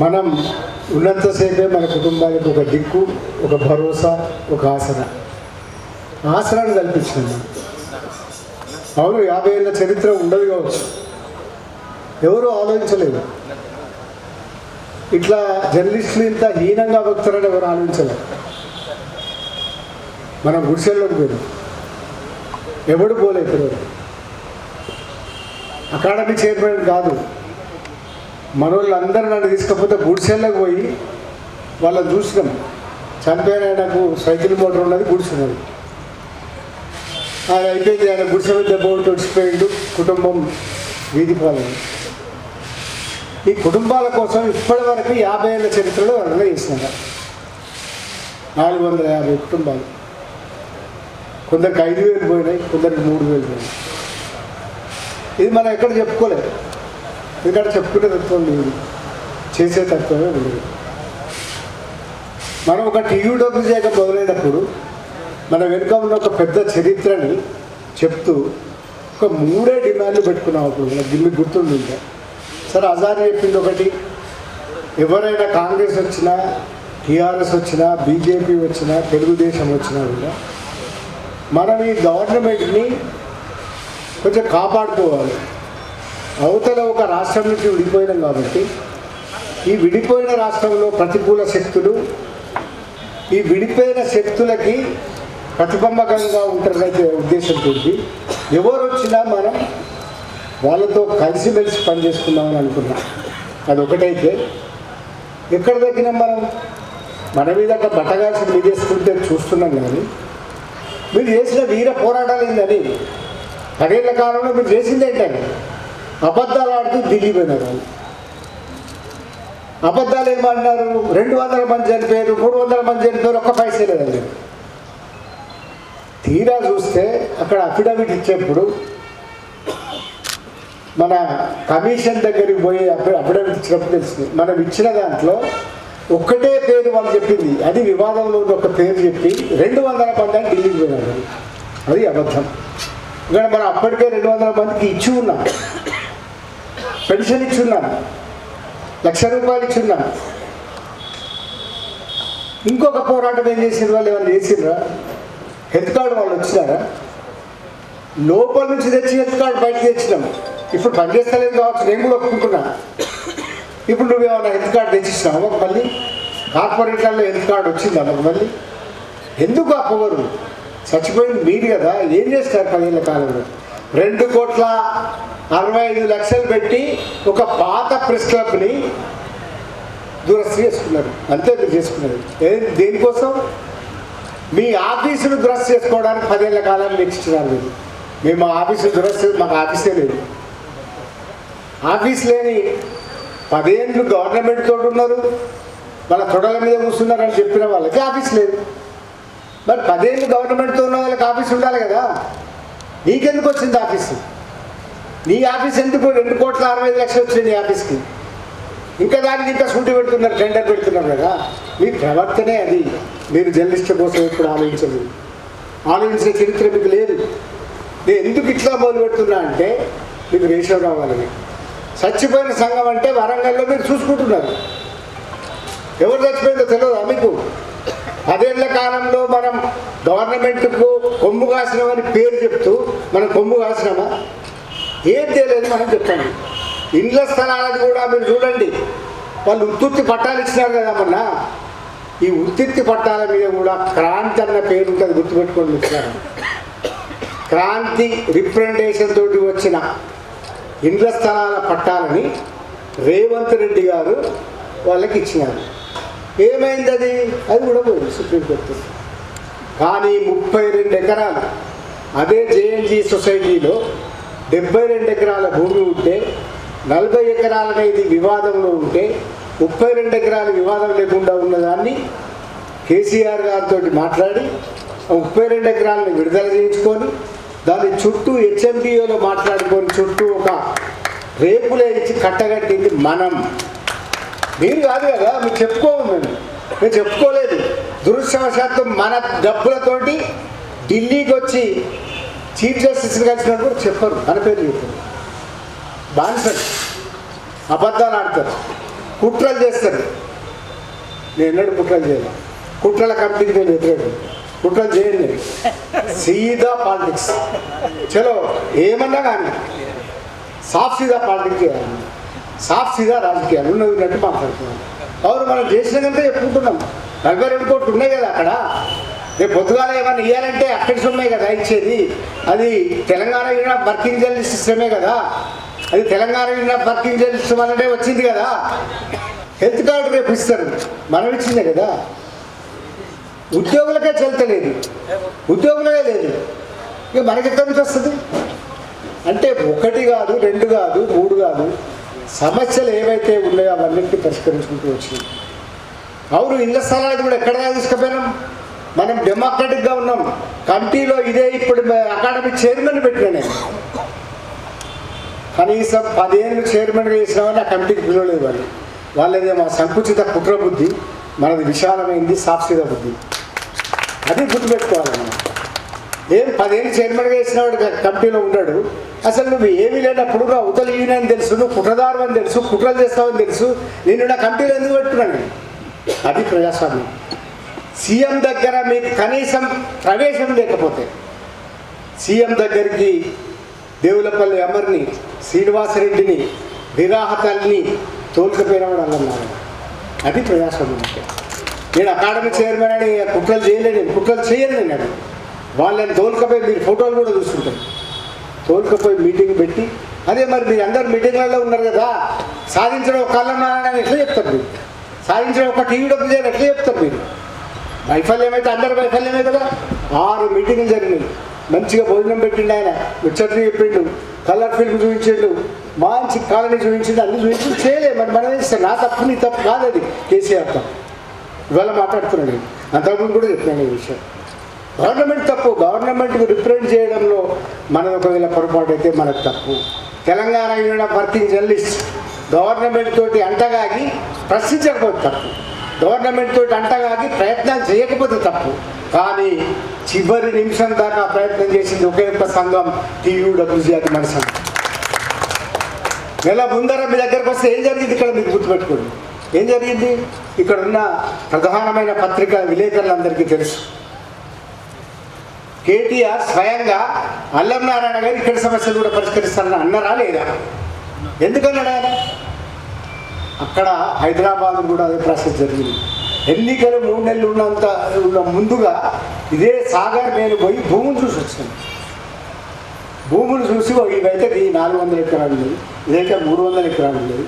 మనం ఉన్నంతసేపే మన కుటుంబానికి ఒక దిక్కు ఒక భరోసా ఒక ఆసన. ఆసనాన్ని కల్పించింది అవును యాభై ఏళ్ళ చరిత్ర ఉండదు కావచ్చు. ఎవరు ఆలోచించలేదు. ఇట్లా జర్నలిస్టులు ఇంత హీనంగా భక్తులని ఎవరు ఆలోచించలేదు. మనం గుడిసెల్లోకి పోయినాం. ఎవడు పోలేదు అకాడమీ చైర్మన్ కాదు. మన వాళ్ళందరూ నన్ను తీసుకపోతే గుడిసెళ్ళకు పోయి వాళ్ళని చూసినాం. చనిపోయిన ఆయనకు సైకిల్ మోటార్ ఉన్నది గుడిసున్నది ఆయన అయిపోయింది ఆయన గుడిసె మీద దెబ్బ వచ్చిపోయిండు కుటుంబం వీధి ఈ కుటుంబాల కోసం ఇప్పటి వరకు యాభై ఏళ్ళ చరిత్రలో వర్ణన చేసినారు. నాలుగు వందల యాభై కుటుంబాలు. కొందరికి ఐదు వేలు పోయినాయి కొందరికి మూడు వేలు పోయినాయి. ఇది మనం ఎక్కడ చెప్పుకోలేదు. ఎందుకంటే చెప్పుకునే తత్వం లేదు. చేసే తత్వమే లేదు. మనం ఒక టీవీ డబ్బు చేయక మొదలైనప్పుడు మన వెనుక ఉన్న ఒక పెద్ద చరిత్రని చెప్తూ ఒక మూడే డిమాండ్లు పెట్టుకున్నాం అప్పుడు. మనకి గిల్లి గుర్తుండి ఉంటే సరే అజార్ చెప్పింది ఒకటి ఎవరైనా కాంగ్రెస్ వచ్చినా టీఆర్ఎస్ వచ్చినా బీజేపీ వచ్చినా తెలుగుదేశం వచ్చినా కూడా మనం ఈ గవర్నమెంట్ని కొంచెం కాపాడుకోవాలి. అవతల ఒక రాష్ట్రం నుంచి విడిపోయినాం కాబట్టి ఈ విడిపోయిన రాష్ట్రంలో ప్రతికూల శక్తులు ఈ విడిపోయిన శక్తులకి ప్రతిబంబకంగా ఉంటారనే ఉద్దేశంతో ఎవరు వచ్చినా మనం వాళ్ళతో కలిసిమెలిసి పనిచేసుకుందామని అనుకున్నాం. అది ఒకటైతే ఎక్కడ తగ్గినాం మనం? మన మీద అట్లా బట్టగాల్సి మీదేసుకుంటే చూస్తున్నాం కానీ మీరు చేసిన వీర పోరాటాలు ఏందని? పదేళ్ళ కాలంలో మీరు చేసింది ఏంటండి అబద్ధాలు ఆడుతూ ఢిల్లీ పోయినారు వాళ్ళు. అబద్ధాలు ఏమన్నారు రెండు వందల మంది చనిపోయారు మూడు వందల మంది చనిపోయారు ఒక్క పైసే లేదండి తీరా చూస్తే అక్కడ అఫిడవిట్ ఇచ్చేప్పుడు మన కమిషన్ దగ్గరికి పోయి అఫిడవిట్ ఇచ్చినప్పుడు తెలిసింది. మనం ఇచ్చిన దాంట్లో ఒక్కటే పేరు వాళ్ళు చెప్పింది. అది వివాదంలో ఉన్న ఒక పేరు చెప్పి రెండు వందల మంది అని ఢిల్లీకి పోయినారు. అది అబద్ధం. ఇక్కడ మనం అప్పటికే రెండు వందల మందికి ఇచ్చి ఉన్నాం. పెన్షన్ ఇచ్చున్నాను లక్ష రూపాయలు ఇచ్చున్నాను ఇంకొక పోరాటం ఏం చేసిన వాళ్ళు? ఏమైనా చేసిండ్రా? హెల్త్ కార్డు వాళ్ళు వచ్చినారా? లోపల నుంచి తెచ్చి హెల్త్ కార్డు బయట తెచ్చినాం. ఇప్పుడు పనిచేస్తలేదు కావచ్చు నేను కూడా ఒప్పుకుంటున్నా. ఇప్పుడు నువ్వు ఏమైనా హెల్త్ కార్డు తెచ్చిస్తావు ఒక మళ్ళీ? కార్పొరేట్లలో హెల్త్ కార్డు వచ్చిందా ఒక మళ్ళీ? ఎందుకు ఆ పొగరు చచ్చిపోయింది మీరు కదా. ఏం చేస్తారు పదేళ్ళ కాలంలో? రెండు కోట్ల అరవై ఐదు లక్షలు పెట్టి ఒక పాత ప్రెస్ క్లబ్ని దురస్తి చేసుకున్నారు. అంతే మీరు చేసుకున్నారు. ఏం దేనికోసం? మీ ఆఫీసును దురస్తి చేసుకోవడానికి పదేళ్ళ కాలం ఇచ్చినారు మీరు. మేము మా ఆఫీసు దురస్తి మాకు ఆఫీసే లేదు. ఆఫీస్ లేని పదేళ్ళు గవర్నమెంట్ తోటి ఉన్నారు. వాళ్ళ తొడల మీద కూర్చున్నారని చెప్పిన వాళ్ళకి ఆఫీస్ లేదు. మరి పదేళ్ళు గవర్నమెంట్తో ఉన్న వాళ్ళకి ఆఫీస్ ఉండాలి కదా. నీకెందుకు వచ్చింది ఆఫీసు? నీ ఆఫీస్ ఎందుకు రెండు కోట్ల అరవై ఐదు లక్షలు వచ్చింది నీ ఆఫీస్కి? ఇంకా దానికి ఇంకా సుంటి పెడుతున్నారు టెండర్ పెడుతున్నారు కదా? మీ ప్రవర్తనే అది. మీరు జర్నలిస్టుల కోసం ఎప్పుడు ఆలోచించలేదు. ఆలోచించే చరిత్ర మీకు లేదు. నేను ఎందుకు ఇట్లా మొదలు పెడుతున్నా అంటే మీకు రేషన్ రావాలని చచ్చిపోయిన సంఘం అంటే వరంగల్లో మీరు చూసుకుంటున్నారు. ఎవరు చచ్చిపోయిందో తెలియదా మీకు? పదేళ్ళ కాలంలో మనం గవర్నమెంట్కు కొమ్ము కాసినామని పేరు చెప్తూ మనం కొమ్ము కాసినామా? ఏం తెలియదు మనం చెప్పండి ఇండ్ల స్థలాలకు కూడా మీరు చూడండి. వాళ్ళు ఉత్తుత్తి పట్టాలు ఇచ్చినారు కదా మొన్న. ఈ ఉత్తిత్తి పట్టాల మీద కూడా క్రాంతి అన్న పేరు ఉంటుంది గుర్తుపెట్టుకొని ఇచ్చినారు క్రాంతి రిప్రజెంటేషన్ తోటి వచ్చిన ఇండ్ల స్థలాల పట్టాలని రేవంత్ రెడ్డి గారు వాళ్ళకి ఇచ్చినారు. ఏమైంది అది? అది కూడా పోయింది సుప్రీంకోర్టు. కానీ ముప్పై రెండు ఎకరాలు అదే జేఎన్జీ సొసైటీలో డెబ్బై రెండు ఎకరాల భూమి ఉంటే నలభై ఎకరాల అనేది వివాదంలో ఉంటే ముప్పై రెండు ఎకరాల వివాదం లేకుండా ఉన్నదాన్ని కేసీఆర్ గారితో మాట్లాడి ముప్పై రెండు ఎకరాలను విడుదల చేయించుకొని దాని చుట్టూ హెచ్ఎండిఓలో మాట్లాడుకొని చుట్టూ ఒక రేపులే ఇచ్చి కట్టగట్టింది మనం. మీరు కాదు కదా మీరు చెప్పుకోము మేము. మేము చెప్పుకోలేదు. దురదృష్టవశాత్తు మన డబ్బులతోటి ఢిల్లీకి వచ్చి చీఫ్ జస్టిస్ కలిసినప్పుడు కూడా చెప్పరు. మన పేరు చెప్పారు. బానిసలు అబద్ధాలు ఆడతారు. కుట్రలు చేస్తారు. నేను ఎన్నడూ కుట్రలు చేయను. కుట్రల కంపెనీకి నేను వ్యతిరేకం. కుట్రలు చేయను నేను. సీదా పాలిటిక్స్. చలో ఏమన్నా కానీ. సాఫ్ సీదా పాలిటిక్స్ చేయాలి. సాఫ్ సీదా రాజకీయాలు. ఉన్నది ఉన్నట్టు మాట్లాడుతున్నాను అవును మనం చేసిన కంటే చెప్పుకుంటున్నాం నలభై రెండు కోట్లు ఉన్నాయి కదా అక్కడ. రేపు పొద్దుగాల ఏమైనా ఇవ్వాలంటే అక్కడి ఉన్నాయి కదా ఇచ్చేది. అది తెలంగాణ యూనియన్ వర్కింగ్ జర్నలిస్ట్ సిస్టమే కదా. అది తెలంగాణ యూనియన్ వర్కింగ్ జర్నలిస్ట్ వల్లనే వచ్చింది కదా. హెల్త్ కార్డు రేపు ఇస్తారు. మనం ఇచ్చిందే కదా. ఉద్యోగులకే చెల్తలేదు ఉద్యోగులకే లేదు. ఇక మనకి ఎక్కడి నుంచి వస్తుంది? అంటే ఒకటి కాదు రెండు కాదు మూడు కాదు. సమస్యలు ఏవైతే ఉన్నాయో అవన్నింటినీ పరిష్కరించుకుంటూ వచ్చింది. అవును ఇళ్ళ స్థలాలు కూడా ఎక్కడ తీసుకుపోయినాం? మనం డెమోక్రటిక్గా ఉన్నాం. కమిటీలో ఇదే ఇప్పుడు అకాడమీ చైర్మన్ పెట్టినా నేను. కనీసం పదేళ్ళు చైర్మన్గా చేసిన వాళ్ళు ఆ కమిటీకి పిలవలేదు వాళ్ళు. వాళ్ళదే మా సంకుచిత కుట్ర బుద్ధి మనది విశాలమైంది సాక్షిత బుద్ధి. అది గుర్తుపెట్టుకోవాలి మనం. ఏం పదేళ్ళు చైర్మన్గా చేసిన వాడు కమిటీలో ఉన్నాడు అసలు నువ్వు ఏమీ లేనప్పుడు నువ్వు అవతల అని తెలుసు నువ్వు కుట్రదారు అని తెలుసు కుట్రలు చేస్తావని తెలుసు. నేను నా కమిటీలో ఎందుకు పెట్టుకున్నాను అది ప్రజాస్వామ్యం. సీఎం దగ్గర మీకు కనీసం ప్రవేశం లేకపోతే సీఎం దగ్గరికి దేవులపల్లి అమర్ని శ్రీనివాసరెడ్డిని విరాహతల్ని తోలుకపోయినవాడు అన్నారు అది ప్రజాస్వామ్యం నేను అకాడమీ చైర్మన్ అని కుట్రలు చేయలేను కుట్రలు చేయలేను నేను వాళ్ళని తోలుకపోయి మీరు ఫోటోలు కూడా చూస్తుంటారు. తోలుకపోయి మీటింగ్ పెట్టి అదే మరి మీరు అందరు మీటింగ్లలో ఉన్నారు కదా సాధించడం ఒక కళ్ళన్నారని ఎట్లా చెప్తారు మీరు? సాధించడం ఒక టీవీ డబ్బు చేయాలి ఎట్లా చెప్తారు మీరు? వైఫల్యమైతే అందరు వైఫల్యమే కదా? ఆరు మీటింగ్లు జరిగినాయి. మంచిగా భోజనం పెట్టిండు ఆయన. ముచ్చట్లు చెప్పిండు. కలర్ ఫిల్మ్ చూపించిండు. మంచి కాలనీ చూపించిండు. అన్ని చూపించి చేయలే మరి మనం ఏం నా తప్పు నీ తప్పు కాదు అది. కేసీఆర్ తప్పు. ఇవాళ మాట్లాడుతున్నాను నేను అంతకుముందు కూడా చెప్పినాను ఈ విషయం. గవర్నమెంట్ తప్పు. గవర్నమెంట్కి రిప్రజెంట్ చేయడంలో మనం ఒకవేళ పొరపాటు అయితే మనకు తప్పు. Telangana union working journalist government తోటి అంటగాగి ప్రశ్నించకపోతే తప్పు. గవర్నమెంట్ తోటి అంటగాగి ప్రయత్నాలు చేయకపోతే తప్పు. కానీ చివరి నిమిషం దాకా ప్రయత్నం చేసింది ఒకే ఒక్క సంఘం టీయూడబ్ల్యూజీ అది మన సంఘం. నెల ముందర మీ దగ్గరకు వస్తే ఏం జరిగింది ఇక్కడ మీకు గుర్తుపెట్టుకోండి. ఏం జరిగింది? ఇక్కడ ఉన్న ప్రధానమైన పత్రిక విలేకరులందరికీ తెలుసు. కేటీఆర్ స్వయంగా అల్లం నారాయణ గారు ఇక్కడ సమస్యలు కూడా పరిష్కరిస్తారని అన్నారా లేదా? ఎందుకన్నాడు ఆయన? అక్కడ హైదరాబాద్ కూడా అదే ప్రాసెస్ జరిగింది. ఎన్నికలు మూడు నెలలు ఉన్నంత ఉన్న ముందుగా ఇదే సాగర్ నేను పోయి భూములు చూసి వచ్చాను. భూములు చూసి ఇవైతే ఈ నాలుగు వందల ఎకరాలు లేదు ఇదైతే మూడు వందల ఎకరాలు లేదు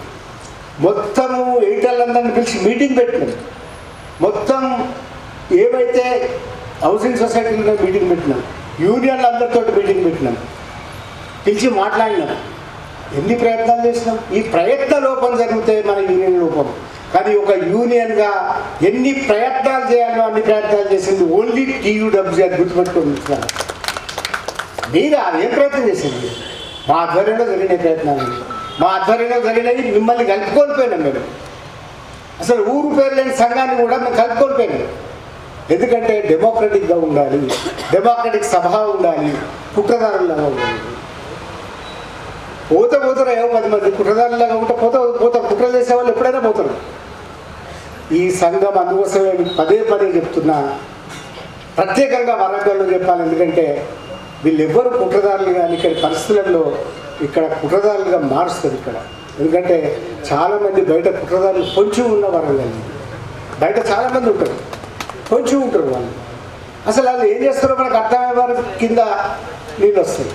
మొత్తము ఎయిటర్లందరిని పిలిచి మీటింగ్ పెట్టినాం మొత్తం ఏవైతే హౌసింగ్ సొసైటీలో మీటింగ్ పెట్టినాం యూనియన్లు అందరితో మీటింగ్ పెట్టినాం పిలిచి మాట్లాడినాం ఎన్ని ప్రయత్నాలు చేసినాం? ఈ ప్రయత్న లోపం జరిగితే మన యూనియన్ లోపం. కానీ ఒక యూనియన్గా ఎన్ని ప్రయత్నాలు చేయాలో అన్ని ప్రయత్నాలు చేసింది ఓన్లీ టీయూడబ్ల్యూ అని గుర్తుపెట్టుకోండి మీరు అదేం ప్రయత్నం చేసింది. మా ఆధ్వర్యంలో జరిగిన ప్రయత్నాలు. మా ఆధ్వర్యంలో జరిగినవి మిమ్మల్ని కలుపుకోల్పోయినాం మేము. అసలు ఊరు పేరు లేని సంఘాన్ని కూడా మేము కలుపుకోల్పోయినాం. ఎందుకంటే డెమోక్రటిక్గా ఉండాలి. డెమోక్రటిక్ సభ ఉండాలి. కుట్రదారులుగా ఉండాలి. పోత పోతారు ఏవో పది మంది కుట్రదారులాగా ఉంటే పోత పోతారు కుట్ర చేసే వాళ్ళు ఎప్పుడైనా పోతారు. ఈ సంఘం అందుకోసమే పదే పదే చెప్తున్నా. ప్రత్యేకంగా వరంగల్లో చెప్పాలి ఎందుకంటే వీళ్ళెవ్వరు కుట్రదారులు కానీ ఇక్కడ పరిస్థితులలో ఇక్కడ కుట్రదారులుగా మారుస్తుంది ఇక్కడ. ఎందుకంటే చాలామంది బయట కుట్రదారులు కొంచెం ఉన్న వరంగల్. బయట చాలామంది ఉంటారు. కొంచెం ఉంటారు వాళ్ళు. అసలు వాళ్ళు ఏం చేస్తారో మనకు అర్థమయ్యే వారి కింద నీళ్ళు వస్తాయి.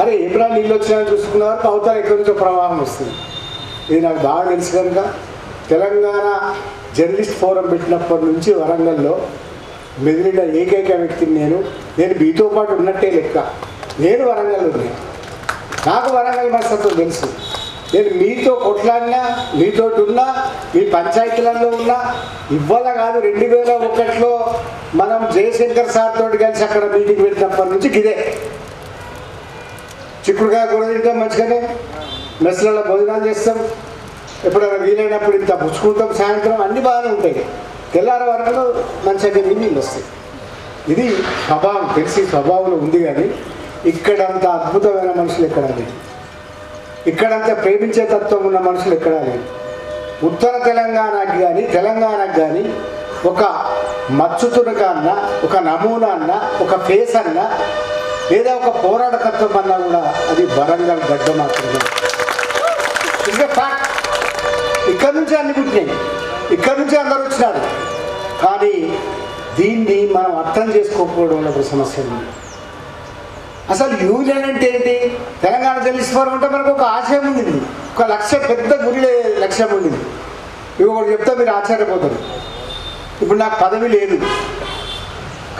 అరే ఎప్పుడా నీళ్ళు వచ్చినాయని చూసుకున్నారు అవతల ఎక్కడి నుంచో ప్రవాహం వస్తుంది. ఇది నాకు బాగా తెలుసు కనుక తెలంగాణ జర్నలిస్ట్ ఫోరం పెట్టినప్పటి నుంచి వరంగల్లో మెదిలిన ఏకైక వ్యక్తిని నేను. నేను మీతో పాటు ఉన్నట్టే లెక్క. నేను వరంగల్ ఉంది నాకు వరంగల్ మనసత్వం తెలుసు. నేను మీతో కొట్లాడినా మీతో ఉన్నా మీ పంచాయతీలలో ఉన్నా ఇవ్వాల కాదు రెండు వేల ఒకటిలో మనం జయశంకర్ సార్ తోటి కలిసి అక్కడ మీటింగ్ పెట్టినప్పటి నుంచి ఇదే. చిక్కుడుకాయ కూర తింటాం మంచిగానే. మెస్లలో భోజనాలు చేస్తాం. ఎప్పుడైనా వీలైనప్పుడు ఇంత పుచ్చుకుంటాం సాయంత్రం అన్ని బాగానే ఉంటాయి. తెల్లారి వరకు మంచిగా నీళ్ళు వస్తాయి. ఇది స్వభావం తెలిసి స్వభావంలో ఉంది కానీ ఇక్కడంత అద్భుతమైన మనుషులు ఎక్కడా లేదు ఇక్కడంత ప్రేమించే తత్వం ఉన్న మనుషులు ఎక్కడా లేదు ఉత్తర తెలంగాణకి కానీ తెలంగాణకి కానీ ఒక మచ్చుతునక అన్న ఒక నమూనా అన్న ఒక ఫేస్ అన్న లేదా ఒక పోరాటతత్వం అన్నా కూడా అది వరంగల్ గడ్డ మాత్రమే. ఇంకా ఫ్యాక్ట్ ఇక్కడ నుంచి అన్ని పుట్టినాయి. ఇక్కడ నుంచి అందరు వచ్చినారు. కానీ దీన్ని మనం అర్థం చేసుకోకపోవడం వల్ల సమస్య ఉంది. అసలు యూనియన్ అంటే ఏంటి? తెలంగాణ తెలుసుకోవడం అంటే మనకు ఒక ఆశయం ఉండింది. ఒక లక్ష పెద్ద గురి లక్ష్యం ఉండింది. ఇవి ఒకటి చెప్తే మీరు ఆశ్చర్యపోతారు. ఇప్పుడు నాకు పదవి లేదు.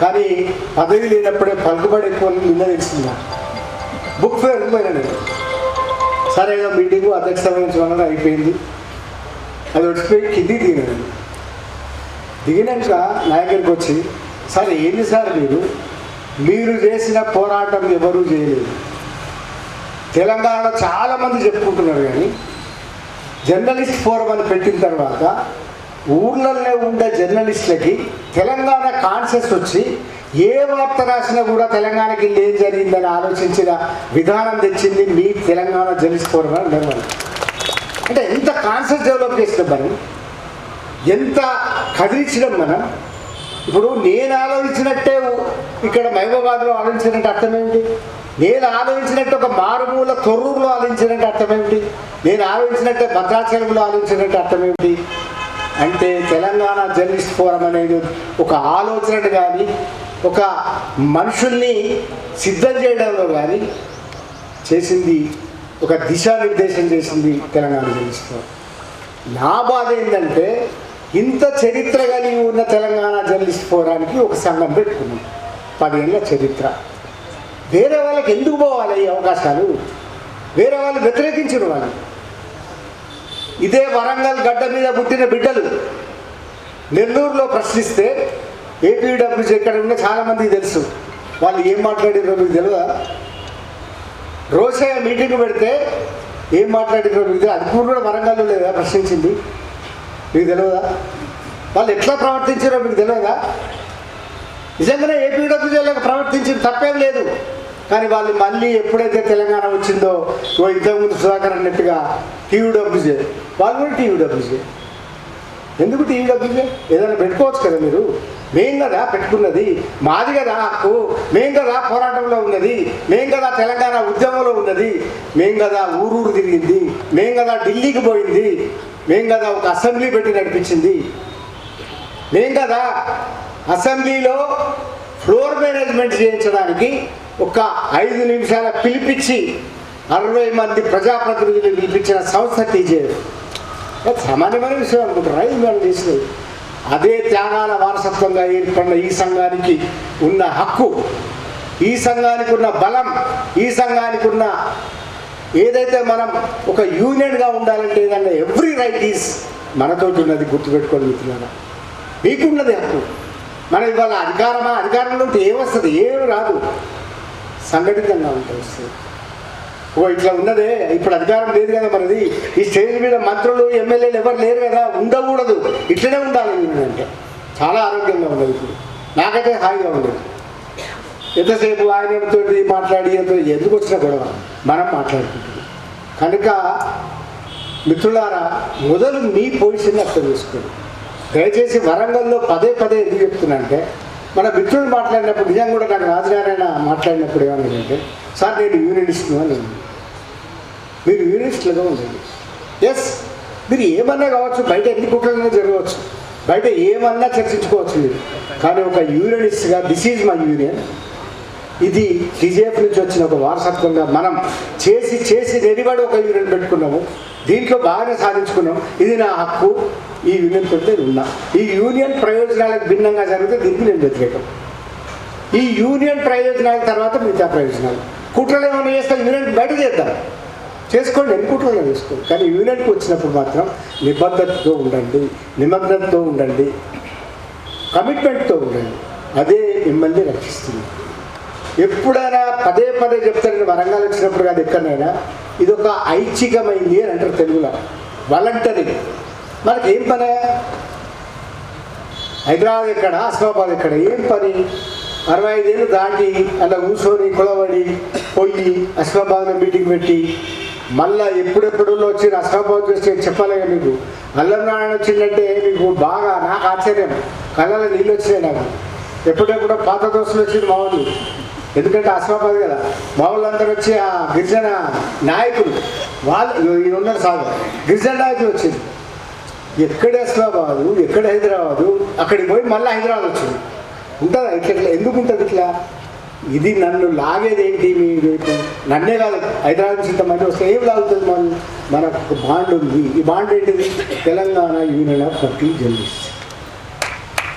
కానీ పదవి లేనప్పుడే పలుకుబడి ఎక్కువ నిన్న తెలిసిందా బుక్ ఫేర్ పోయినా నేను. సరే ఏదో మీటింగ్ అధ్యక్ష అయిపోయింది. అది వచ్చిపోయి కిందికి దిగినాను దిగినాక నాయకుడికి వచ్చి సార్ ఏంది సార్ మీరు? మీరు చేసిన పోరాటం ఎవరూ చేయలేదు. తెలంగాణలో చాలామంది చెప్పుకుంటున్నారు కానీ జర్నలిస్ట్ ఫోరం అని పెట్టిన తర్వాత ఊర్లల్లో ఉండే జర్నలిస్టులకి తెలంగాణ కాన్షియస్ వచ్చి ఏ వార్త రాసినా కూడా తెలంగాణకి ఏం జరిగిందని ఆలోచించిన విధానం తెచ్చింది మీ తెలంగాణ జర్నలిస్ట్ ఫోరం అని అంటే ఎంత కాన్షియస్ డెవలప్ చేసినాం మనం ఎంత కదిలించడం మనం ఇప్పుడు నేను ఆలోచించినట్టే ఇక్కడ మహబూబాద్లో ఆలోచించినట్టు అర్థమేమిటి? నేను ఆలోచించినట్టు ఒక మారుమూల తొర్రూరులో ఆలోచించినట్టు అర్థమేమిటి? నేను ఆలోచించినట్టే భద్రాచలంలో ఆలోచించినట్టు అర్థమేమిటి? అంటే తెలంగాణ జర్నలిస్ట్ ఫోరం అనేది ఒక ఆలోచనను కానీ ఒక మనుషుల్ని సిద్ధం చేయడంలో కానీ చేసింది ఒక దిశానిర్దేశం చేసింది తెలంగాణ జర్నలిస్ట్ ఫోరం. నా బాధ ఏంటంటే ఇంత చరిత్ర కలిగి ఉన్న తెలంగాణ జర్నలిస్ట్ ఫోరానికి ఒక సంఘం పెట్టుకున్నాం. పదేళ్ళ చరిత్ర. వేరే వాళ్ళకి ఎందుకు పోవాలి ఈ అవకాశాలు? వేరే వాళ్ళు వ్యతిరేకించిన వాళ్ళు ఇదే వరంగల్ గడ్డ మీద పుట్టిన బిడ్డలు. నెల్లూరులో ప్రశ్నిస్తే ఏపీడబ్ల్యూసీ ఎక్కడ ఉన్న చాలామందికి తెలుసు. వాళ్ళు ఏం మాట్లాడారో మీకు తెలియదా రోజయ్య మీటింగ్ పెడితే ఏం మాట్లాడారో మీకు తెలియదు అది కూడా వరంగల్లో లేదా? ప్రశ్నించింది. మీకు తెలియదా వాళ్ళు ఎట్లా ప్రవర్తించారో మీకు తెలియదా? నిజంగానే ఏపీడబ్ల్యూసీ ప్రవర్తించింది? తప్పేం లేదు. కానీ వాళ్ళు మళ్ళీ ఎప్పుడైతే తెలంగాణ వచ్చిందో ఓ ఇంతకుముందు సుధాకర్ అన్నట్టుగా టీయూడబ్ల్యూజే వాళ్ళు కూడా టీయూడబ్ల్యూజే ఎందుకు టీయూడబ్ల్యూజే ఏదైనా పెట్టుకోవచ్చు కదా మీరు? మేం కదా పెట్టుకున్నది. మాది కదా హక్కు. మేం కదా పోరాటంలో ఉన్నది. మేం కదా తెలంగాణ ఉద్యమంలో ఉన్నది. మేం కదా ఊరూరు తిరిగింది. మేం కదా ఢిల్లీకి పోయింది. మేం కదా ఒక అసెంబ్లీ పెట్టి నడిపించింది. మేం కదా అసెంబ్లీలో ఫ్లోర్ మేనేజ్మెంట్ చేయించడానికి ఒక ఐదు నిమిషాల పిలిపించి అరవై మంది ప్రజాప్రతినిధులు పిలిపించిన సంస్థ టీజేది సామాన్యమైన విషయం అనుకుంటారా ఇది మనం అదే త్యాగాల వారసత్వంగా ఏర్పడిన ఈ సంఘానికి ఉన్న హక్కు ఈ సంఘానికి ఉన్న బలం ఈ సంఘానికి ఉన్న ఏదైతే మనం ఒక యూనియన్గా ఉండాలంటే ఏదన్నా ఎవ్రీ రైట్ ఈస్ మనతోటి ఉన్నది గుర్తుపెట్టుకోండి మిత్రులారా మీకున్నది హక్కు. మన ఇవాళ అధికారమా? అధికారంలో ఉంటే ఏమొస్తుంది ఏమి రాదు. సంఘటితంగా ఉంటే వస్తుంది. ఓ ఇట్లా ఉన్నదే? ఇప్పుడు అధికారం లేదు కదా మనది. ఈ స్టేజ్ మీద మంత్రులు ఎమ్మెల్యేలు ఎవరు లేరు కదా? ఉండకూడదు. ఇట్లనే ఉండాలి అంటే. చాలా ఆరోగ్యంగా ఉండదు ఇప్పుడు. నాకైతే హాయిగా ఉండదు. ఎంతసేపు ఆయనతో మాట్లాడి ఎందుకు వచ్చిన గొడవ? మనం మాట్లాడుకుంటుంది కనుక మిత్రులారా మొదలు మీ పొజిషన్ అర్థం చేసుకోండి. దయచేసి వరంగల్లో పదే పదే ఎందుకు చెప్తున్నా అంటే మన మిత్రులు మాట్లాడినప్పుడు నిజంగా కూడా నాకు రాజనారాయణ మాట్లాడినప్పుడు ఏమన్నాడంటే సార్ నేను యూనియనిస్ట్ను అని మీరు యూనియనిస్టులుగా ఉండండి. ఎస్ మీరు ఏమన్నా కావచ్చు బయట ఎన్ని కుట్రలైనా జరగవచ్చు. బయట ఏమన్నా చర్చించుకోవచ్చు మీరు. కానీ ఒక యూనియనిస్ట్గా దిస్ ఈజ్ మై యూనియన్ ఇది టీజేఎఫ్ నుంచి వచ్చిన ఒక వారసత్వంగా మనం చేసి చేసి నిలబడి ఒక యూనియన్ పెట్టుకున్నాము. దీంట్లో బాగానే సాధించుకున్నాం. ఇది నా హక్కు. ఈ యూనియన్ తోటి నేను ఉన్నా. ఈ యూనియన్ ప్రయోజనాలకు భిన్నంగా జరిగితే దీనికి నేను వ్యతిరేకం. ఈ యూనియన్ ప్రయోజనాల తర్వాత మిగతా ప్రయోజనాలు. కుట్రలు ఏమైనా చేస్తే యూనియన్ బయట చేద్దాం. చేసుకోండి ఎన్ని కుట్రలు చేసుకోండి. కానీ యూనియన్కి వచ్చినప్పుడు మాత్రం నిబద్ధతతో ఉండండి నిమగ్నతతో ఉండండి కమిట్మెంట్తో ఉండండి. అదే మిమ్మల్ని రక్షిస్తుంది. ఎప్పుడైనా పదే పదే చెప్తారని వరంగల్ వచ్చినప్పుడు కాదు ఎక్కడైనా ఇది ఒక ఐచ్ఛికమైంది అని అంటారు తెలుగులో. వాలంటరీ. మనకి ఏం పని? హైదరాబాద్ ఎక్కడ? ఆసిఫాబాద్ ఎక్కడ? ఏం పని? అరవై ఐదేళ్ళు దాటి అలా కూర్చొని కులబడి పోయి అసిఫాబాద్లో మీటింగ్ పెట్టి మళ్ళా ఎప్పుడెప్పుడు వచ్చి అసిఫాబాద్ చూస్తే చెప్పాలి మీకు? అల్లనారాయణ వచ్చిందంటే మీకు బాగా నాకు ఆశ్చర్యం. కళ్ళలో నీళ్ళు వచ్చినాయి నాకు. ఎప్పుడెప్పుడో పాత దోశలు వచ్చింది మామూలు ఎందుకంటే అస్మాబాద్ కదా. మా వాళ్ళందరూ వచ్చి ఆ గిరిజన నాయకులు. వాళ్ళు ఈయన ఉన్నారు సాగు గిరిజన నాయకులు వచ్చింది. ఎక్కడ అస్లాబాదు ఎక్కడ హైదరాబాదు అక్కడికి పోయి మళ్ళీ హైదరాబాద్ వచ్చింది. ఉంటుందా ఇట్లా ఇట్లా? ఎందుకు ఉంటుంది ఇట్లా? ఇది నన్ను లాగేది ఏంటి మీ రేపు నన్నే కాదు హైదరాబాద్ నుంచి ఇంతమంది వస్తే ఏం లాగుతుంది మన మనకు బాండ్ ఉంది. ఈ బాండ్ ఏంటిది? Telangana union of working journalist.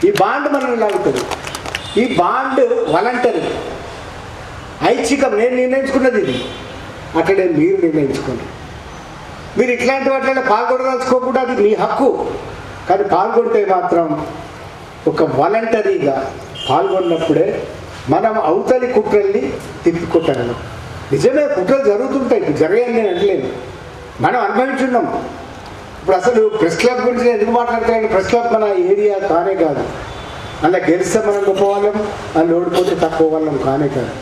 ఈ బాండ్ మనల్ని లాగుతుంది. ఈ బాండ్ వాలంటరీ. ఐచ్ఛికం నేను నిర్ణయించుకున్నది ఇది. అక్కడే మీరు నిర్ణయించుకోండి. మీరు ఇట్లాంటి వాటిలో పాల్గొనదలుచుకోకుండా అది మీ హక్కు. కానీ పాల్గొంటే మాత్రం ఒక వాలంటరీగా పాల్గొన్నప్పుడే మనం అవతలి కుట్రల్ని తిప్పుకుంటాను నిజమే కుట్రలు జరుగుతుంటాయి. ఇప్పుడు జరగాయని నేను అంటలేను మనం అనుభవించున్నాం. ఇప్పుడు అసలు ప్రెస్ క్లబ్ గురించి నేను ఎందుకు మాట్లాడుతున్నాను? ప్రెస్ క్లబ్ మన ఏరియా కానే కాదు. అలా గెలిస్తే మనం గొప్ప వాళ్ళం అలా ఓడిపోతే తక్కువ వాళ్ళం కానే కాదు.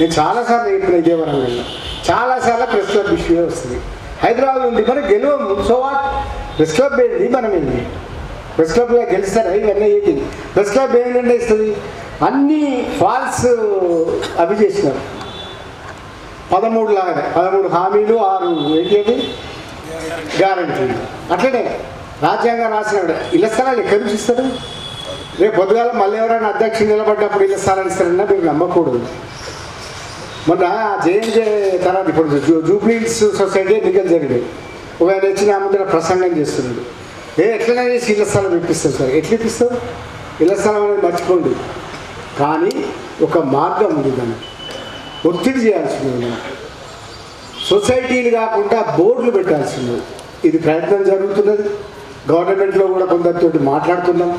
నేను చాలాసార్లు చెప్పిన ఇదే వరంగల్లో. చాలాసార్లు ప్రెస్ క్లబ్ ఇష్యూ వస్తుంది. హైదరాబాద్ ఉంది. మనం గెలవము సో వాట్ ప్రెస్ క్లబ్ ఏంటి మనం ఏంటి ప్రెస్ క్లబ్లో గెలుస్తారా? ఇవన్నీ ఏంటి? ప్రెస్ క్లబ్ ఏం నిర్ణయిస్తుంది? అన్ని ఫాల్స్ అవి చేసినారు పదమూడు లాగానే. పదమూడు హామీలు ఆరు ఏంటి గ్యారంటీ గ్యారంటీలు అట్లనే రాజ్యాంగం రాసినాడు ఇళ్ళ స్థలాలు ఎక్కడి నుంచి ఇస్తారు రేపు పొద్దుగాల మళ్ళీ ఎవరైనా అధ్యక్షుడు నిలబడ్డప్పుడు ఇళ్ళ స్థలాలు ఇస్తారన్నా మీరు నమ్మకూడదు. మొన్న జేఎన్జే తర్వాత ఇప్పుడు జూబ్లీస్ సొసైటీ ఎన్నికలు జరిగాయి ఒక ఆయన వచ్చి నా ముందర ప్రసంగం చేస్తున్నాడు. ఏ ఎట్లనే చేసి ఇళ్ళ స్థలం ఇప్పిస్తారు సార్. ఎట్లా ఇప్పిస్తారు ఇళ్ళ స్థలం అనేది మర్చిపోండి. కానీ ఒక మార్గం ఉంది దాన్ని ఒత్తిడి చేయాల్సింది మనం సొసైటీలు కాకుండా బోర్డులు పెట్టాల్సింది. ఇది ప్రయత్నం జరుగుతున్నది. గవర్నమెంట్లో కూడా కొందరితో మాట్లాడుతున్నాం.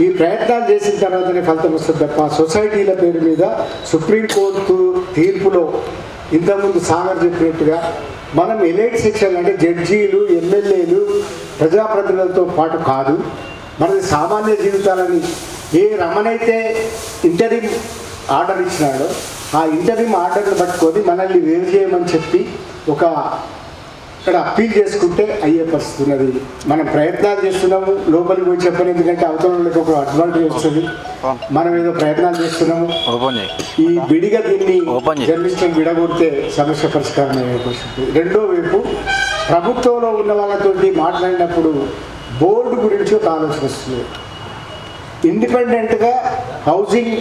ఈ ప్రయత్నాలు చేసిన తర్వాతనే ఫలితం వస్తుంది తప్ప సొసైటీల పేరు మీద సుప్రీంకోర్టు తీర్పులో ఇంతకుముందు సాగర్ చెప్పినట్టుగా మనం ఎలైట్ సెక్షన్ అంటే జడ్జీలు ఎమ్మెల్యేలు ప్రజాప్రతినిధులతో పాటు కాదు. మనది సామాన్య జీవితాలని ఏ రమణైతే ఇంటరిమ్ ఆర్డర్ ఇచ్చినాడో ఆ ఇంటరిమ్ ఆర్డర్ని పట్టుకొని మనల్ని వేరు చేయమని చెప్పి ఒక ఇక్కడ అప్పీల్ చేసుకుంటే అయ్యే పరిస్థితి ఉన్నది. మనం ప్రయత్నాలు చేస్తున్నాము లోపలికి పోయి చెప్పని ఎందుకంటే అవతల వాళ్ళకి ఒక అడ్వాంటేజ్ వస్తుంది. మనం ఏదో ప్రయత్నాలు చేస్తున్నాము. ఈ విడిగా దీన్ని ఓపెన్ చేయి. జర్నలిస్టులు విడగొడితే సమస్య పరిష్కారం అయ్యే పరిస్థితి. రెండో వైపు ప్రభుత్వంలో ఉన్న వాళ్ళతోటి మాట్లాడినప్పుడు బోర్డు గురించి ఒక ఆలోచన వస్తుంది. ఇండిపెండెంట్గా హౌసింగ్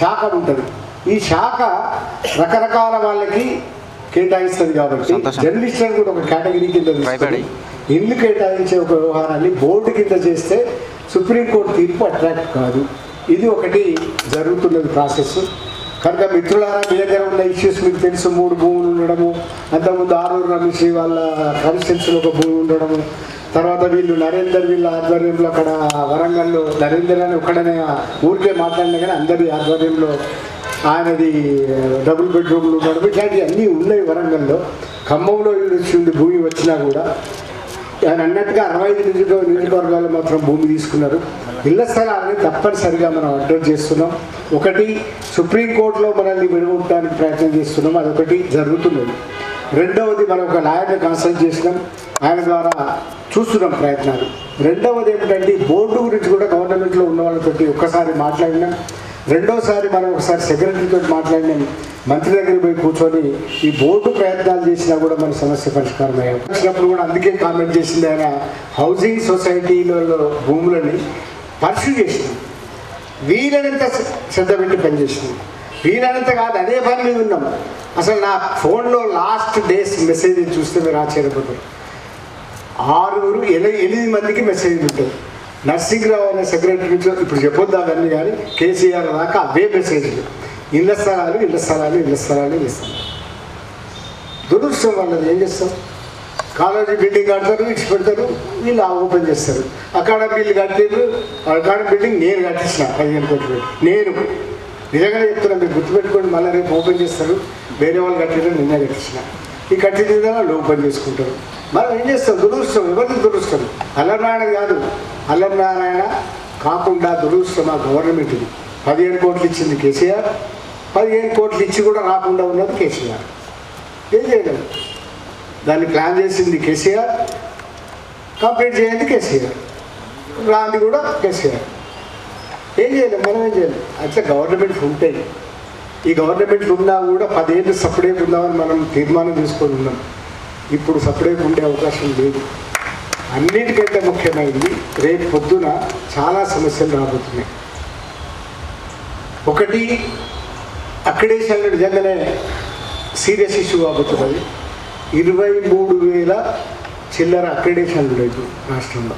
శాఖ ఉంటుంది. ఈ శాఖ రకరకాల వాళ్ళకి కేటాయిస్తుంది కాబట్టి. జర్నలిస్టులను కూడా ఒక కేటగిరీ కింద. ఇల్లు కేటాయించే ఒక వ్యవహారాన్ని బోర్డు కింద చేస్తే సుప్రీంకోర్టు తీర్పు అట్రాక్ట్ కాదు ఇది ఒకటి జరుగుతున్నది ప్రాసెస్ కనుక మిత్రులారా మీ దగ్గర ఉన్న ఇష్యూస్ మీకు తెలుసు మూడు భూములు ఉండడము అంతకుముందు ఆరూరు రమేష్ వాళ్ళ కాన్స్టిట్యున్సీలో ఒక భూమి ఉండడము తర్వాత వీళ్ళు నరేందర్ వీళ్ళ ఆధ్వర్యంలో అక్కడ వరంగల్లో నరేందర్ అని ఒక్కడనే ఊరికే మాట్లాడినా కానీ అందరి ఆధ్వర్యంలో ఆయనది డబుల్ బెడ్రూమ్లు ఉన్నాడు ఇట్లాంటివి అన్నీ ఉన్నాయి వరంగల్లో. ఖమ్మంలో ఇచ్చింది భూమి వచ్చినా కూడా ఆయన అన్నట్టుగా అరవై ఐదు నియోజక నియోజకవర్గాలు మాత్రం భూమి తీసుకున్నారు. ఇళ్ళ స్థలాలని తప్పనిసరిగా మనం అడ్రస్ చేస్తున్నాం. ఒకటి సుప్రీంకోర్టులో మనల్ని విడగొట్టడానికి ప్రయత్నం చేస్తున్నాం. అదొకటి జరుగుతున్నది. రెండవది మనం ఒక లాయర్ని కన్సల్ట్ చేసినాం. ఆయన ద్వారా చూస్తున్నాం ప్రయత్నాలు. రెండవది ఏమిటంటే బోర్డు గురించి కూడా గవర్నమెంట్లో ఉన్న వాళ్ళతోటి ఒక్కసారి మాట్లాడినాం. రెండోసారి మనం ఒకసారి సెక్రటరీతో మాట్లాడినాం మంత్రి దగ్గర పోయి కూర్చొని ఈ బోర్డు ప్రయత్నాలు చేసినా కూడా మన సమస్య పరిష్కారం అయ్యాం వచ్చినప్పుడు కూడా అందుకే కామెంట్ చేసింది ఆయన హౌసింగ్ సొసైటీలలో భూములని పర్సూ చేసింది. వీలైనంత శ్రద్ధ పెట్టి పనిచేసింది. వీలైనంత కాదు అదే పని మీద ఉన్నాం. అసలు నా ఫోన్లో లాస్ట్ డేస్ మెసేజ్ చూస్తే మీరు ఆశ్చర్యపోతారు. ఆరుగురు ఎనిమిది ఎనిమిది మందికి మెసేజ్ ఉంటుంది. నర్సింగ్రావు అనే సెక్రటరీ ఇప్పుడు చెప్పొద్దు అవన్నీ కానీ కేసీఆర్ దాకా అవే మెసేజ్లు. ఇళ్ళ స్థలాలు ఇళ్ళ స్థలాలు ఇళ్ళ స్థలాలు ఇళ్ళ స్థలాలు. దురదృష్టం వాళ్ళది. ఏం చేస్తాం కాలేజీ బిల్డింగ్ కడతారు ఇచ్చి పెడతారు వీళ్ళు ఆ ఓపెన్ చేస్తారు. అకాడమీ బిల్లు కట్టారు అకాడమీ బిల్డింగ్ నేను కట్టించిన పదిహేను కోట్లు నేను. నిజంగానే చెప్తున్నాను మీరు గుర్తుపెట్టుకోండి మళ్ళీ రేపు ఓపెన్ చేస్తారు. వేరే వాళ్ళు కట్టారు నిన్నే కట్టించిన. ఈ కట్టిన లోపం చేసుకుంటారు. మనం ఏం చేస్తాం? దురుస్తాం ఎవరిని దురుస్తాం అల్లనారాయణ కాదు. అల్లనారాయణ కాకుండా దురుస్తాం ఆ గవర్నమెంట్ని పదిహేను కోట్లు ఇచ్చింది కేసీఆర్. పదిహేను కోట్లు ఇచ్చి కూడా రాకుండా ఉన్నది కేసీఆర్. ఏం చేయగలం దాన్ని ప్లాన్ చేసింది కేసీఆర్. కంప్లీట్ చేయండి కేసీఆర్. రాంది కూడా కేసీఆర్. ఏం చేయలేం? మనం ఏం చేయలేం? అట్లా గవర్నమెంట్ ఉంటాయి ఈ గవర్నమెంట్ ఉన్నా కూడా పదేళ్ళు సపరేట్ ఉందామని మనం తీర్మానం తీసుకొని ఉన్నాం. ఇప్పుడు సపరేట్ ఉండే అవకాశం లేదు. అన్నిటికంటే ముఖ్యమైనది రేపు పొద్దున చాలా సమస్యలు రాబోతున్నాయి. ఒకటి అక్రిడేషన్లు నిజంగానే సీరియస్ ఇష్యూ కాబోతున్నది. ఇరవై మూడు వేల చిల్లర అక్రిడేషన్లు లేదు రాష్ట్రంలో.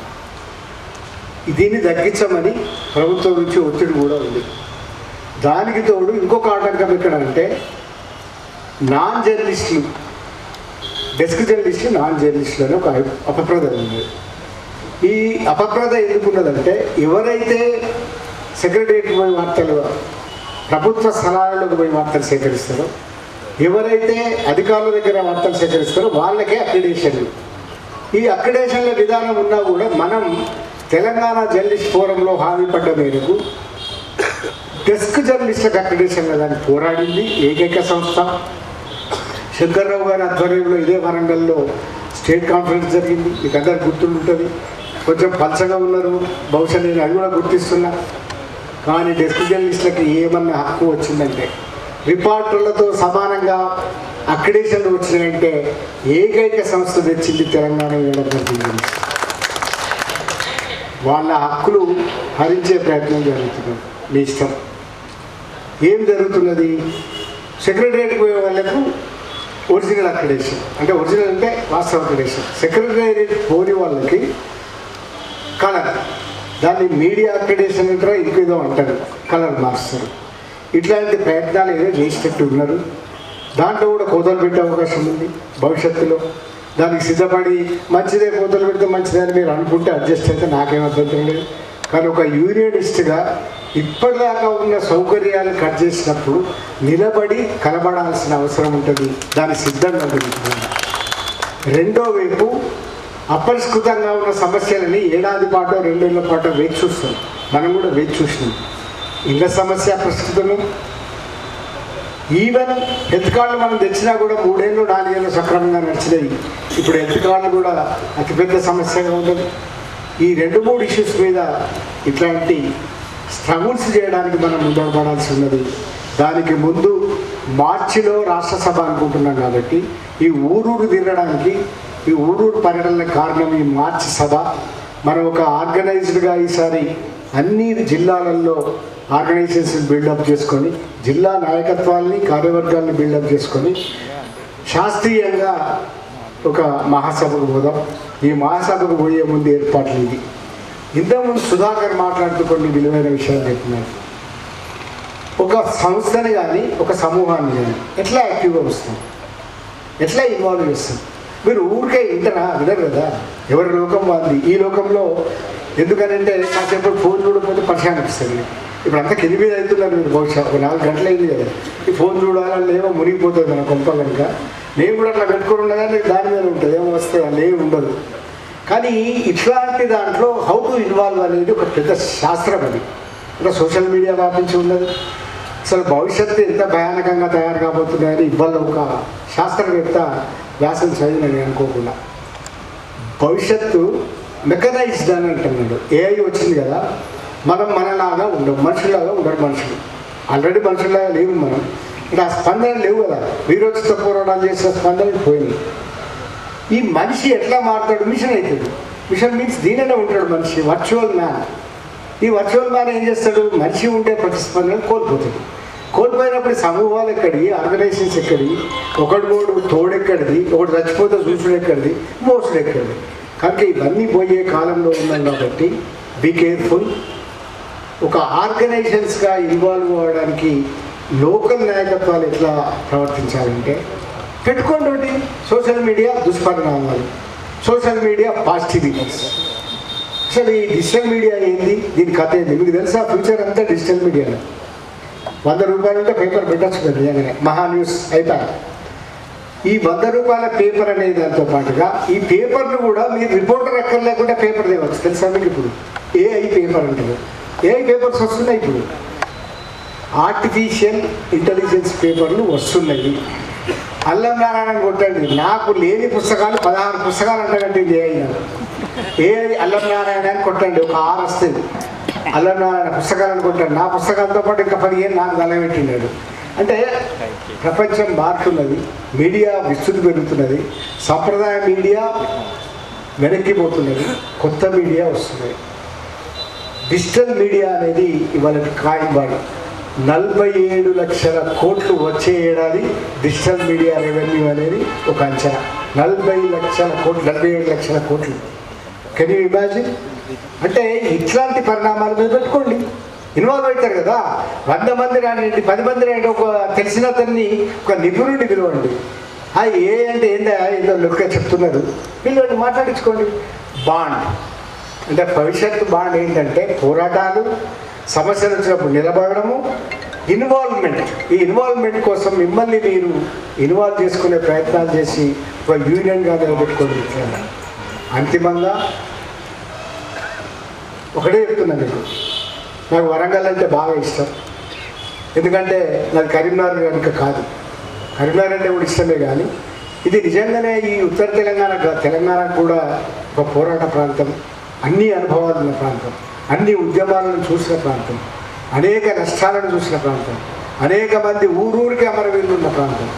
దీన్ని తగ్గించమని ప్రభుత్వం నుంచి ఒత్తిడి కూడా ఉంది. దానికి తోడు ఇంకొక ఆటంకం ఎక్కడ అంటే నాన్ జర్నలిస్టులు డెస్క్ జర్నలిస్టులు నాన్ జర్నలిస్టులు అని ఒక అపప్రద ఉంది. ఈ అపప్రద ఎందుకున్నదంటే ఎవరైతే సెక్రటరియట్ పోయి వార్తలు ప్రభుత్వ స్థలాలకు పోయి వార్తలు సేకరిస్తారో ఎవరైతే అధికారుల దగ్గర వార్తలు సేకరిస్తారో వాళ్ళకే అక్రిడేషన్లు. ఈ అక్రిడేషన్ల విధానం ఉన్నా కూడా మనం తెలంగాణ జర్నలిస్ట్ ఫోరంలో హామీ పడ్డ మేరకు డెస్క్ జర్నలిస్టుల అక్రిడేషన్ దాన్ని పోరాడింది. ఏకైక సంస్థ. శంకర్రావు గారి ఆధ్వర్యంలో ఇదే వరంగల్లో స్టేట్ కాన్ఫరెన్స్ జరిగింది. మీకు అందరు గుర్తుంటుంది కొంచెం పలచగా ఉన్నారు. బహుశా నేను అది కూడా గుర్తిస్తున్నా. కానీ డెస్క్ జర్నలిస్టులకి ఏమన్నా హక్కు వచ్చిందంటే రిపోర్టర్లతో సమానంగా అక్రిడేషన్లు వచ్చినాయంటే ఏకైక సంస్థ తెచ్చింది తెలంగాణ వాళ్ళ హక్కులు హరించే ప్రయత్నం జరుగుతున్నది మీ ఇష్టం. ఏం జరుగుతున్నది? సెక్రటరియట్ పోయే వాళ్ళకు ఒరిజినల్ అక్రిడేషన్. అంటే ఒరిజినల్ అంటే వాస్తవ అక్రిడేషన్. సెక్రటరియట్ పోని వాళ్ళకి కలర్. దాన్ని మీడియా అక్రిడేషన్ అంటారా ఇంకేదో అంటారు. కలర్ మారుస్తారు. ఇట్లాంటి ప్రయత్నాలు ఏదో చేసేటట్టు ఉన్నారు. దాంట్లో కూడా కోతలు పెట్టే అవకాశం ఉంది భవిష్యత్తులో. దానికి సిద్ధపడి మంచిదే కోతలు పెడితే మంచిదే అని మీరు అనుకుంటే అడ్జస్ట్ అయితే నాకేం అభ్యంతరం లేదు. కానీ ఒక యూనియనిస్ట్గా ఇప్పటిదాకా ఉన్న సౌకర్యాలు కట్ చేసినప్పుడు నిలబడి కలబడాల్సిన అవసరం ఉంటుంది. దాని సిద్ధంగా పెరుగుతుంది రెండో వైపు అపరిష్కృతంగా ఉన్న సమస్యలని ఏడాది పాటు రెండేళ్ళ పాటు వేచి చూస్తాం. మనం కూడా వేచి చూసినాం. ఇళ్ళ సమస్య ప్రస్తుతము. ఈవెన్ హెల్త్ కార్డులు మనం తెచ్చినా కూడా మూడేళ్ళు నాలుగేళ్ళు సక్రమంగా నడిచినాయి. ఇప్పుడు హెల్త్ కార్డులు కూడా అతిపెద్ద సమస్యగా ఉండదు ఈ రెండు మూడు ఇష్యూస్ మీద ఇట్లాంటి స్ట్రగుల్స్ చేయడానికి మనం ముందడపడాల్సి ఉన్నది. దానికి ముందు మార్చిలో రాష్ట్రసభ అనుకుంటున్నాం కాబట్టి ఈ ఊరూరు తిరగడానికి ఈ ఊరూరు పర్యటనలకు కారణం ఈ మార్చి సభ. మనం ఒక ఆర్గనైజ్డ్గా ఈసారి అన్ని జిల్లాలలో ఆర్గనైజేషన్ బిల్డప్ చేసుకొని జిల్లా నాయకత్వాల్ని కార్యవర్గాల్ని బిల్డప్ చేసుకొని శాస్త్రీయంగా ఒక మహాసభకు పోదాం. ఈ మహాసభకు పోయే ముందు ఏర్పాట్లు ఇది ఇంతకుముందు సుధాకర్ మాట్లాడుతూ కొన్ని విలువైన విషయాలు చెప్పినారు. ఒక సంస్థని కానీ ఒక సమూహాన్ని కానీ ఎట్లా యాక్టివ్గా వస్తాం ఎట్లా ఇన్వాల్వ్ చేస్తాం మీరు ఊరికే ఇంటరా వినరు కదా? ఎవరి లోకం వాళ్ళది? ఈ లోకంలో ఎందుకనంటే కాసేపు ఫోన్ చూడకపోతే పరిశాన్ అనిపిస్తుంది ఇప్పుడు అంతా కింది మీద అవుతున్నారు మీరు బహుశా. ఒక నాలుగు గంటలు అయింది కదా. ఈ ఫోన్ చూడాలని ఏమో మునిగిపోతుంది మన కొంప కనుక. నేను కూడా అట్లా పెట్టుకుని ఉండగానే దాని మీద ఉంటుంది. ఏమో వస్తే అలా ఏమి ఉండదు. కానీ ఇట్లాంటి దాంట్లో హౌ టు ఇన్వాల్వ్ అనేది ఒక పెద్ద శాస్త్రం అది. అంటే సోషల్ మీడియా వ్యాపించి ఉన్నది. అసలు భవిష్యత్తు ఎంత భయానకంగా తయారు కాబోతున్నాయని ఇవాళ ఒక శాస్త్రవేత్త వ్యాసం చదివినని అనుకోకుండా. భవిష్యత్తు మెకనైజ్డ్ అని అంటున్నాడు ఏఐ వచ్చింది కదా మనం మనలాగా ఉండవు మనుషులాగా ఉండరు మనుషులు. ఆల్రెడీ మనుషులాగా లేవు మనం. ఇంకా ఆ స్పందన లేవు కదా. వీరోచిత పోరాటాలు చేసిన స్పందన పోయింది ఈ మనిషి ఎట్లా మారుతాడు మిషన్ అవుతుంది. మిషన్ మీన్స్ దీనినే ఉంటాడు మనిషి వర్చువల్ మ్యాన్ ఈ వర్చువల్ మ్యాన్ ఏం చేస్తాడు? మనిషి ఉండే ప్రతిస్పందన కోల్పోతాడు. కోల్పోయినప్పుడు సమూహాలు ఎక్కడి ఆర్గనైజేషన్స్ ఎక్కడి ఒకటి మూడు తోడెక్కడిది ఒకటి చచ్చిపోతే చూసుడు ఎక్కడిది? మోసుడు ఎక్కడిది? కనుక ఇవన్నీ పోయే కాలంలో ఉన్నాం కాబట్టి బీ కేర్ఫుల్ ఒక ఆర్గనైజేషన్స్గా ఇన్వాల్వ్ అవ్వడానికి లోకల్ నాయకత్వాలు ఎట్లా ప్రవర్తించాలంటే పెట్టుకోండి social media దుష్పరిణామాలు. Social media positivities. అసలు ఈ డిజిటల్ మీడియా ఏంది? దీని కథ ఏంది? మీకు తెలుసా? ఫ్యూచర్ అంతా డిజిటల్ మీడియాలో వంద రూపాయలు ఉంటే పేపర్ పెట్టచ్చు కదా నిజంగానే. మహా న్యూస్ అయిపోయి ఈ వంద రూపాయల పేపర్ అనే దాంతో పాటుగా ఈ పేపర్ను కూడా మీరు రిపోర్టర్ ఎక్కడ లేకుండా పేపర్ తేవచ్చు. తెలుసా మీకు ఇప్పుడు? ఏఐ పేపర్ అంటారు. ఏఐ పేపర్స్ వస్తున్నాయి ఇప్పుడు. ఆర్టిఫిషియల్ ఇంటెలిజెన్స్ పేపర్లు వస్తున్నాయి. అల్లం నారాయణ కొట్టండి. నాకు లేని పుస్తకాలు పదహారు పుస్తకాలు అంటగట్టింది ఏఐ ఏ అల్లం నారాయణ అని కొట్టండి. ఒక ఆరు వస్తుంది అల్లం నారాయణ పుస్తకాలను కొట్టాడు. నా పుస్తకాలతో పాటు ఇంకా పదిహేను నాకు తలబెట్టినాడు అంటే ప్రపంచం మారుతున్నది. మీడియా విస్తృతి పెరుగుతున్నది. సాంప్రదాయ మీడియా వెనక్కిపోతున్నది. కొత్త మీడియా వస్తున్నది డిజిటల్ మీడియా అనేది ఇవాళ కాయబాడు నలభై ఏడు లక్షల కోట్లు వచ్చే ఏడాది డిజిటల్ మీడియా రెవెన్యూ అనేది ఒక అంచనా. నలభై లక్షల కోట్లు నలభై ఏడు లక్షల కోట్లు. కెన్ యూ ఇమాజిన్ అంటే ఇట్లాంటి పరిణామాలు మీరు పెట్టుకోండి. ఇన్వాల్వ్ అవుతారు కదా. వంద మంది రానివ్వండి పది మంది రాండి ఒక తెలిసిన అతన్ని ఒక నిపుణుడిని పిలవండి. ఆ ఏ అంటే ఏందా? ఏదో లొక్క చెప్తున్నారు. పిల్లవాడిని మాట్లాడించుకోండి. బాండ్. అంటే భవిష్యత్తు బాండ్ ఏంటంటే పోరాటాలు సమస్యలు వచ్చినప్పుడు నిలబడము ఇన్వాల్వ్మెంట్ ఈ ఇన్వాల్వ్మెంట్ కోసం మిమ్మల్ని మీరు ఇన్వాల్వ్ చేసుకునే ప్రయత్నాలు చేసి ఒక యూనియన్గా నిలబెట్టుకోండి. అంతిమంగా ఒకటే చెప్తున్నాను మీకు. నాకు వరంగల్ అంటే బాగా ఇష్టం. ఎందుకంటే నాకు కరీంనగర్ కనుక కాదు. కరీంనగర్ అంటే కూడా ఇష్టమే కానీ ఇది నిజంగానే ఈ ఉత్తర తెలంగాణ తెలంగాణ కూడా ఒక పోరాట ప్రాంతం. అన్ని అనుభవాలు ఉన్న ప్రాంతం. అన్ని ఉద్యమాలను చూసిన ప్రాంతం. అనేక నష్టాలను చూసిన ప్రాంతం. అనేక మంది ఊరూరికి అమరవీరులు ఉన్న ప్రాంతం.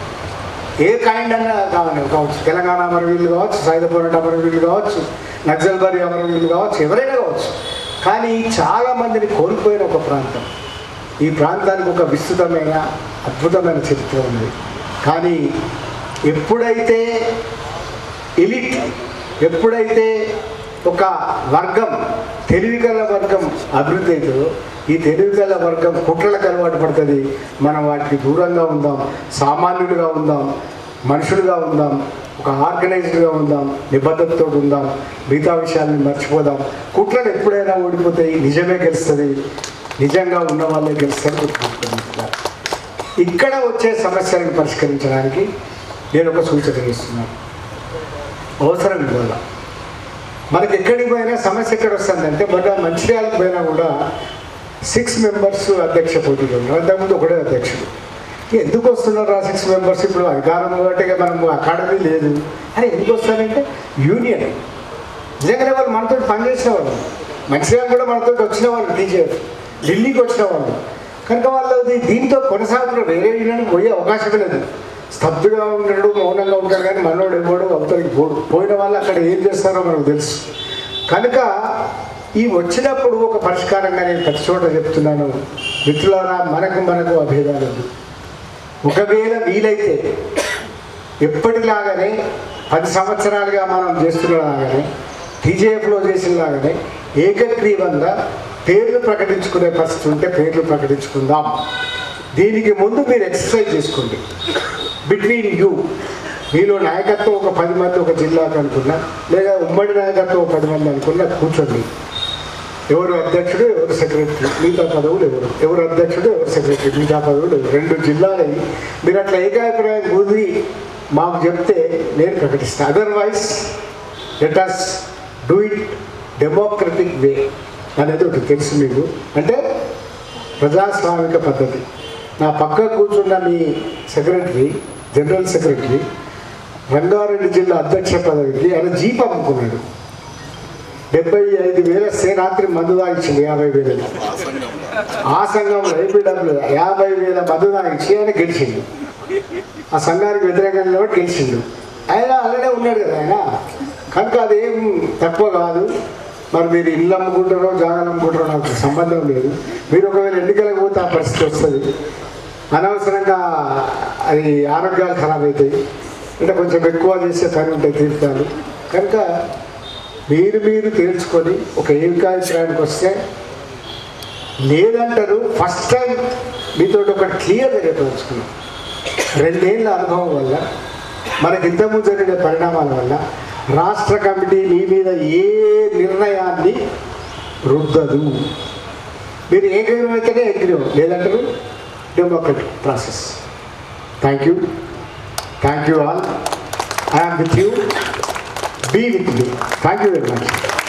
ఏ కైండ్ అన్నా కావాలి కావచ్చు తెలంగాణ అమరవీరులు కావచ్చు సాయుధ పోరాట అమరవీరులు కావచ్చు నక్సల్బరి అమరవీరులు కావచ్చు ఎవరైనా కావచ్చు. కానీ చాలా మందిని కోల్పోయిన ఒక ప్రాంతం. ఈ ప్రాంతానికి ఒక విస్తృతమైన అద్భుతమైన చరిత్ర ఉంది. కానీ ఎప్పుడైతే ఎలిట్ ఎప్పుడైతే ఒక వర్గం తెలివిగల వర్గం అభివృద్ధి అవుతుందో ఈ తెలివిగల వర్గం కుట్రలకు అలవాటు పడుతుంది. మనం వాటికి దూరంగా ఉందాం సామాన్యులుగా ఉందాం మనుషులుగా ఉందాం ఒక ఆర్గనైజ్డ్గా ఉందాం నిబద్ధతతో ఉందాం మిగతా విషయాన్ని మర్చిపోదాం. కుట్రలు ఎప్పుడైనా ఓడిపోతాయి నిజమే గెలుస్తుంది. నిజంగా ఉన్న వాళ్ళే గెలుస్తారు ఇక్కడ వచ్చే సమస్యలను పరిష్కరించడానికి నేను ఒక సూచన ఇస్తున్నాను అవసరం ఇవ్వాలి? మనకి ఎక్కడికి పోయినా సమస్య ఎక్కడ వస్తుందంటే మొన్న మంచిర్యాలకు పోయినా కూడా సిక్స్ మెంబర్స్ అధ్యక్ష పోటీలు ఉన్నారు అంతకుముందు ఒకటే అధ్యక్షుడు. ఎందుకు వస్తున్నారు ఆ సిక్స్ మెంబర్స్ ఇప్పుడు అధికారం కాబట్టి మనము అకాడమీ లేదు. అని ఎందుకు వస్తారంటే యూనియన్. నిజంగానే వాళ్ళు మనతో పనిచేసిన వాళ్ళు మంచిర్యాల కూడా మనతో వచ్చిన వాళ్ళు టీచర్ ఢిల్లీకి వచ్చిన వాళ్ళు. కనుక వాళ్ళది దీంతో కొనసాగుతున్న వేరే యూనియన్ పోయే అవకాశం లేదు. స్తబ్దుగా ఉండడు మౌనంగా ఉంటాడు కానీ మనోడు ఇవ్వడు అవతలికి పోడు. పోయిన వాళ్ళు అక్కడ ఏం చేస్తారో మనకు తెలుసు. కనుక ఈ వచ్చినప్పుడు ఒక పరిష్కారంగా నేను ప్రతి చోట చెప్తున్నాను. మిత్రులారా మనకు మనకు అభేదాలు ఒకవేళ వీలైతే ఎప్పటిలాగానే పది సంవత్సరాలుగా మనం చేస్తున్నలాగానే టీజేఎఫ్లో చేసినలాగానే ఏకగ్రీవంగా పేర్లు ప్రకటించుకునే పరిస్థితి ఉంటే పేర్లు ప్రకటించుకుందాం. దీనికి ముందు మీరు ఎక్సర్సైజ్ చేసుకోండి. Between you. మీలో నాయకత్వం ఒక పది మంది ఒక జిల్లాకు అనుకున్నా లేదా ఉమ్మడి నాయకత్వం ఒక పది మంది అనుకున్నా కూర్చోండి. ఎవరు అధ్యక్షుడు ఎవరు సెక్రటరీ? మిగతా పదవులు ఎవరు? ఎవరు అధ్యక్షుడు ఎవరు సెక్రటరీ? మిగతా పదవులు రెండు జిల్లాలవి మీరు అట్లా ఏకాభిప్రాయం కుదిరి మాకు చెప్తే నేను ప్రకటిస్తాను otherwise let us do it democratic way అనేది ఒకటి తెలుసు మీకు. అంటే ప్రజాస్వామిక పద్ధతి. నా పక్క కూర్చున్న మీ సెక్రటరీ జనరల్ సెక్రటరీ రంగారెడ్డి జిల్లా అధ్యక్ష పదవికి ఆయన జీప్ అమ్ముకున్నాడు. డెబ్బై ఐదు వేల రాత్రి మందు తాగించింది యాభై వేలు. ఆ సంఘం ఐపీడబ్ల్యూ యాభై వేల మందు తాగించి ఆయన గెలిచిండు. ఆ సంఘానికి వ్యతిరేకంగా కూడా గెలిచిండు. ఆయన అలానే ఉన్నాడు కదా ఆయన. కనుక అదేం తక్కువ కాదు. మరి మీరు ఇల్లు అమ్ముకుంటారో జాగాలు అమ్ముకుంటారో నాకు సంబంధం లేదు. మీరు ఒకవేళ ఎన్నికలకు పోతే ఆ పరిస్థితి వస్తుంది. అనవసరంగా అది ఆరోగ్యాలు ఖరాబ్ అవుతాయి. అంటే కొంచెం ఎక్కువ చేసే పని ఉంటాయి తీర్థాలు కనుక మీరు మీరు తేల్చుకొని ఒక ఏకాభిప్రాయానికి వస్తే లేదంటారు ఫస్ట్ టైం మీతో ఒకటి క్లియర్గా చెప్పదలుచుకున్నాం. రెండేళ్ళ అనుభవం వల్ల మనకి ఇంతకుముందు జరిగిన పరిణామాల వల్ల రాష్ట్ర కమిటీ మీ మీద ఏ నిర్ణయాన్ని రుద్దదు. మీరు ఏకమైతేనే ఎగ్రీవ్ లేదంటారు? democratic process. Thank you. Thank you all. I am with you. Be with me. Thank you very much.